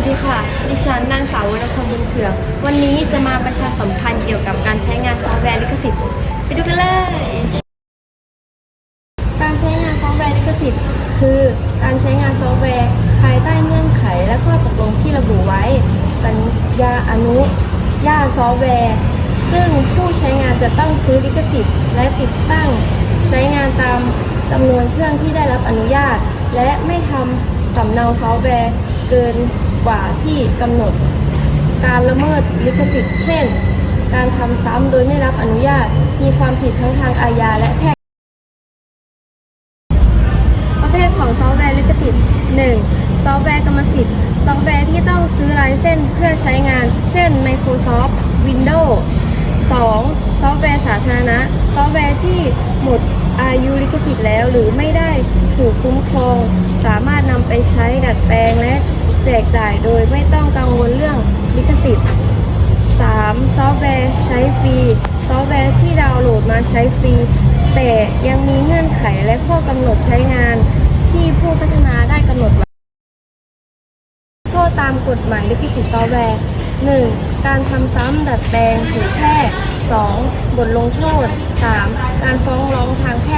วัสดีค่ะ ดิฉันนางสาววรรณพรบุญเถือง วันนี้จะมาประชาสัมพันธ์เกี่ยวกับการใช้งานซอฟต์แวร์ลิขสิทธิ์ ไปดูกันเลย การใช้งานซอฟต์แวร์ลิขสิทธิ์ คือการใช้งานซอฟต์แวร์ภายใต้เงื่อนไขและข้อตกลงที่ระบุไว้ สัญญาอนุญาตซอฟต์แวร์ ซึ่งผู้ใช้งานจะต้องซื้อลิขสิทธิ์ และติดตั้ง ใช้งานตามจำนวนเครื่องที่ได้รับอนุญาต และไม่ทำสำเนาซอฟต์แวร์ เกินกว่าที่กำหนด การละเมิดลิขสิทธิ์ เช่น การทำซ้ำโดยไม่รับอนุญาต มีความผิดทั้งทางอาญาและแพ่งประเภทของซอฟต์แวร์ลิขสิทธิ์ 1. ซอฟต์แวร์กรรมสิทธิ์ ซอฟต์แวร์ที่ต้องซื้อไลเซนส์เพื่อใช้งาน เช่น Microsoft Windows 2. ซอฟต์แวร์สาธารณะ ซอฟต์แวร์ที่หมดอายุลิขสิทธิ์แล้วหรือไม่ได้ถูกคุ้มครอง สามารถ ไปใช้ดัดแปลงและแจกจ่ายโดยไม่ต้องกังวลเรื่องลิขสิทธิ์ 3. ซอฟต์แวร์ใช้ฟรี ซอฟต์แวร์ที่ดาวน์โหลดมาใช้ฟรี แต่ยังมีเงื่อนไขและข้อกำหนดใช้งานที่ผู้พัฒนาได้กำหนดไว้โทษตามกฎหมายลิขสิทธิ์ซอฟต์แวร์ 1. การทำซ้ำดัดแปลงเผยแพร่ 2. บทลงโทษ 3. การฟ้องร้องทางแพ่ง